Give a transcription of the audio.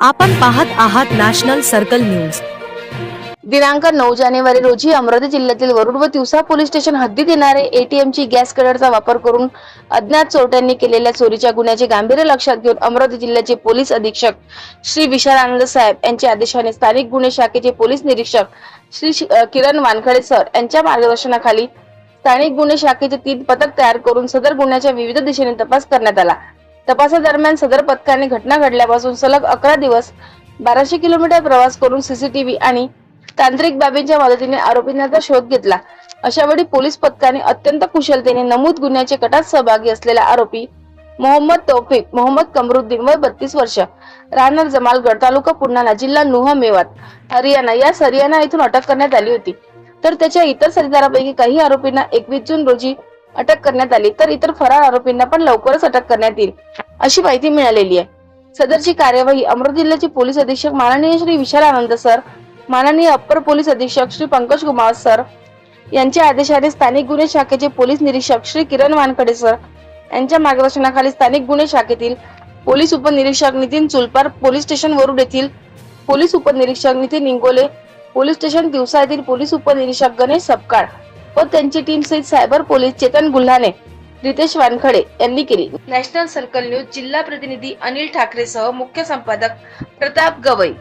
आपण पाहत आहात नॅशनल सर्कल न्यूज. दिनांक नऊ जानेवारी रोजी अमरावती जिल्ह्यातील वरुड व तिवसा पोलीस स्टेशन हद्दीत येणारे एटीएमची गॅस कटरचा वापर करून अज्ञात चोरट्यांनी केलेल्या चोरीच्या गुन्ह्याचे गांभीर्य लक्षात घेऊन अमरावती जिल्ह्याचे पोलीस अधीक्षक श्री विशाल आनंद साहेब यांच्या आदेशाने स्थानिक गुन्हे शाखेचे पोलीस निरीक्षक श्री किरण वानखडे सर यांच्या मार्गदर्शनाखाली स्थानिक गुन्हे शाखेचे तीन पथक तयार करून सदर गुन्ह्याच्या विविध दिशेने तपास करण्यात आला. तपासादरम्यान सदर पथकाने घटना घडल्यापासून सलग अकरा दिवस बाराशे किलोमीटर प्रवास करून सीसीटीव्ही आणि तांत्रिक बाबींच्या मदतीने आरोपींचा शोध घेतला. अशा वेळी पोलीस पथकाने अत्यंत कुशलतेने नमूद गुन्ह्याचे कटात सहभागी असलेला आरोपी मोहम्मद तौफिक मोहम्मद कमरुद्दीन वय बत्तीस वर्ष राहणार जमालगड तालुका पुन्हा जिल्हा नुह मेवात हरियाणा. यास हरियाणा येथून अटक करण्यात आली होती. तर त्याच्या इतर साथीदारापैकी काही आरोपींना एकवीस जून रोजी अटक करण्यात आली तर इतर फरार आरोपींना पण लवकरच अटक करण्यात येईल अशी माहिती मिळालेली आहे. सदरची कार्यवाही अमरावती जिल्ह्याचे पोलीस अधीक्षक माननीय श्री विशाल आनंद सर माननीय अप्पर पोलीस अधीक्षक श्री पंकज कुमार सर यांच्या आदेशाने स्थानिक गुन्हे शाखेचे पोलीस निरीक्षक श्री किरण वानखडे सर यांच्या मार्गदर्शनाखाली स्थानिक गुन्हे शाखेतील पोलीस उपनिरीक्षक नितीन चुलपार पोलीस स्टेशन वरुड येथील पोलीस उपनिरीक्षक नितीन इंगोले पोलीस स्टेशन दिवसा येथील पोलीस उपनिरीक्षक गणेश सपकाळ व त्यांची टीम सहित सायबर पोलीस चेतन गुल्हाने रितेश वानखडे यांनी केली. नॅशनल सर्कल न्यूज जिल्हा प्रतिनिधी अनिल ठाकरेसह मुख्य संपादक प्रताप गवई.